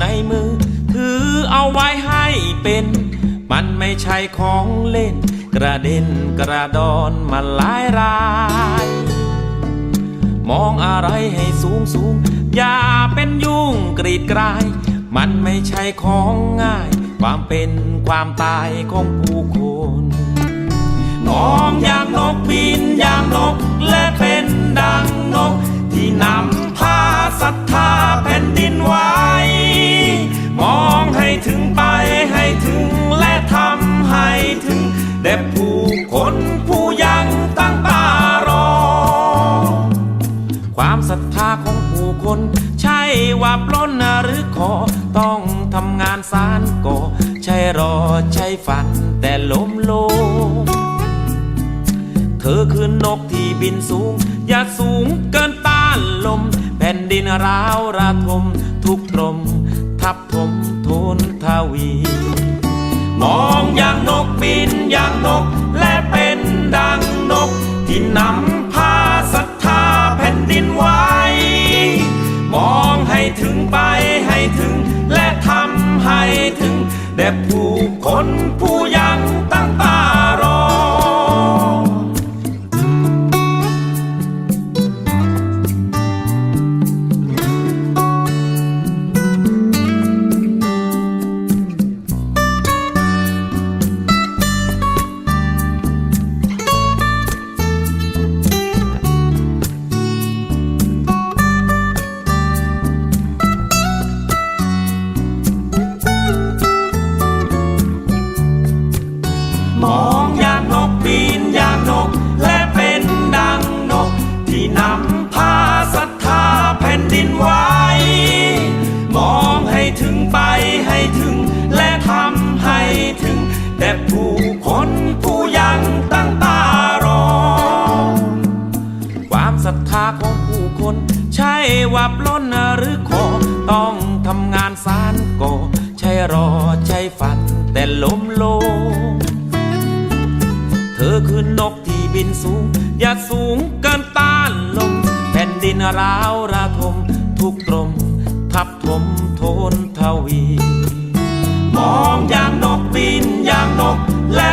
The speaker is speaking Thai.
ในมือ ถือเอาไว้ให้เป็น มันไม่ใช่ของเล่น กระเด็นกระดอนมาหลายราย มองอะไรให้สูงสูง อย่าเป็นยุ่งกรีดกราย มันไม่ใช่ของง่าย ความเป็นความตายของผู้คนมองอย่างนกบินอย่างนก ศรัทธาของผู้คน ใช่ว่าปล้นหรือขอ ต้องทำงานสารก่อ ใช่รอใช่ฝันแต่ล้มลง เธอคือนกที่บินสูง อย่าสูงเกินต้านลม แผ่นดินร้าวระทม ทุกตรม ทับถมทนทวีมองอย่างนกบินอย่างนก และเป็นดังนกที่นำ แด่ผู้คนผู ว่าปล้นหรือขอต้องทำงานสารก่อใช่รอใช่ฝันแต่ล้มโลงเธอคือนกที่บินสูง อย่าสูงเกินต้านลมแผ่นดินร้าวระทม ทุกตรม ทับถมโทนทวี มองอย่างนกบินอย่างนกและ